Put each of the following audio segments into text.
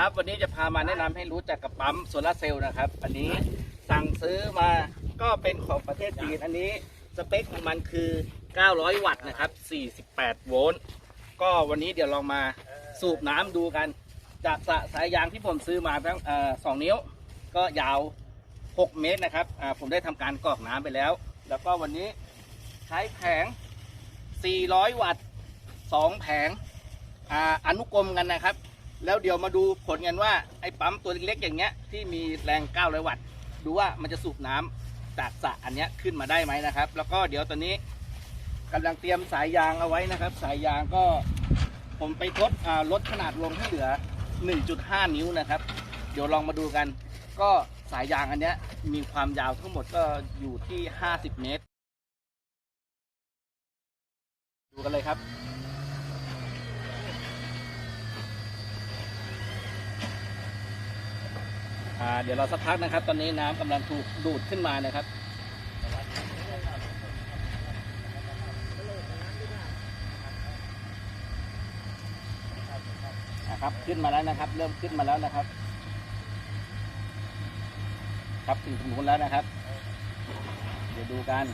ครับ วันนี้จะพามาแนะนำให้รู้จักกับปั๊มโซลาเซลล์นะครับ อันนี้สั่งซื้อมาก็เป็นของประเทศจีน อันนี้สเปคของมันคือ 900 วัตต์นะครับ 48 โวลต์ ก็วันนี้เดี๋ยวลองมาสูบน้ำดูกัน จากสะสายยางที่ผมซื้อมาทั้งสองนิ้ว ก็ยาว 6 เมตรนะครับ ผมได้ทำการกรอกน้ำไปแล้ว แล้วก็วันนี้ใช้แผง 400 วัตต์ 2 แผงออนุกรมกันนะครับ แล้วเดี๋ยวมาดูผลกันว่าไอ้ปั๊มตัวเล็กๆอย่างเงี้ยที่มีแรง 900 วัตต์ ดูว่ามันจะสูบน้ำจากสระอันเนี้ยขึ้นมาได้ไหมนะครับ แล้วก็เดี๋ยวตอนนี้กำลังเตรียมสายยางเอาไว้นะครับ สายยางก็ผมไปลดอ่าลดขนาดลงให้เหลือ 1.5 นิ้วนะครับ เดี๋ยวลองมาดูกัน ก็สายยางอันเนี้ยมีความยาวทั้งหมดก็อยู่ที่ 50 เมตร ดูกันเลยครับ อ่าเดี๋ยวเราสักพักนะครับ ตอนนี้น้ำกำลังถูกดูดขึ้นมานะครับ นะครับขึ้นมาแล้วนะครับ เริ่มขึ้นมาแล้วนะครับ ครับถึงตรงนู้นแล้วนะครับ เดี๋ยวดูกัน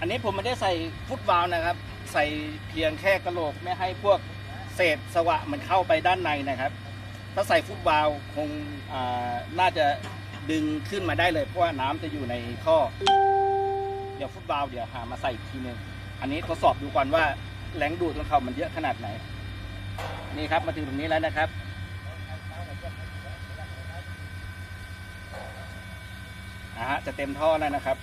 อันนี้ผมไม่ได้ใส่ฟุตบาลนะครับ ใส่เพียงแค่กระโหลกไม่ให้พวกเศษสวะมันเข้าไปด้านในนะครับ ถ้าใส่ฟุตบาลคงน่าจะดึงขึ้นมาได้เลย เพราะว่าน้ำจะอยู่ในท่อเดี๋ยวฟุตบาลเดี๋ยวหามาใส่อีกทีหนึงอันนี้ทดสอบดูก่อนว่าแรงดูดของเขามันเยอะขนาดไหน นี่ครับมาถึงตรงนี้แล้วนะครับ นะฮะจะเต็มท่อแล้วนะครับ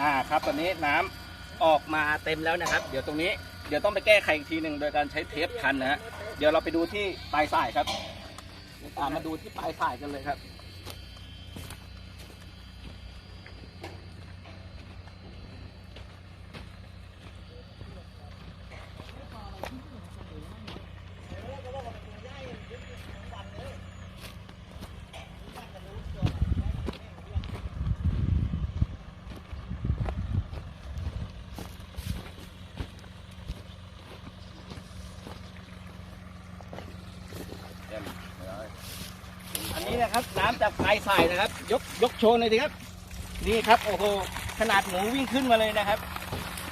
อ่าครับตอนนี้น้ำ ออกมาเต็มแล้วนะครับ เดี๋ยวตรงนี้เดี๋ยวต้องไปแก้ไขอีกทีหนึ่งโดยการใช้เทปพันนะฮะเดี๋ยวเราไปดูที่ปลายสายครับตามมาดูที่ปลายสายกันเลยครับ อั นนี้นะครับ น้ำจากปลายสายนะครับ ยกยกโชว์หน่อยดีครับ นี่ครับโอ้โหขนาดหมูวิ่งขึ้นมาเลยนะครับ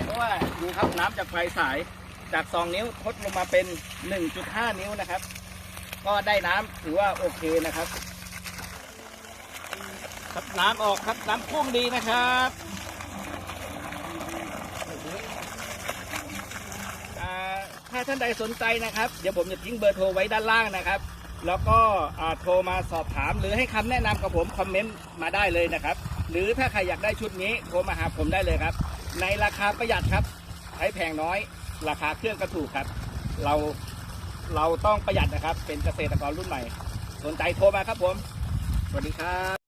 เพราะว่าดูครับน้ำจากปลายสายจาก2นิ้วทดลงมาเป็น 1.5 นิ้วนะครับ ก็ได้น้ำถือว่าโอเคนะครับ ครับน้ำออกครับน้ำพุ่งดีนะครับถ้าท่านใดสนใจนะครับ เดี๋ยวผมจะทิ้งเบอร์โทรไว้ด้านล่างนะครับ แล้วก็โทรมาสอบถาม หรือให้คำแนะนำกับผมคอมเมนต์มาได้เลยนะครับ หรือถ้าใครอยากได้ชุดนี้โทรมาหาผมได้เลยครับ ในราคาประหยัดครับใช้แพงน้อย ราคาเครื่องก็ถูกครับ เราเราต้องประหยัดนะครับ เป็นเกษตรกรรุ่นใหม่ สนใจโทรมาครับผม สวัสดีครับ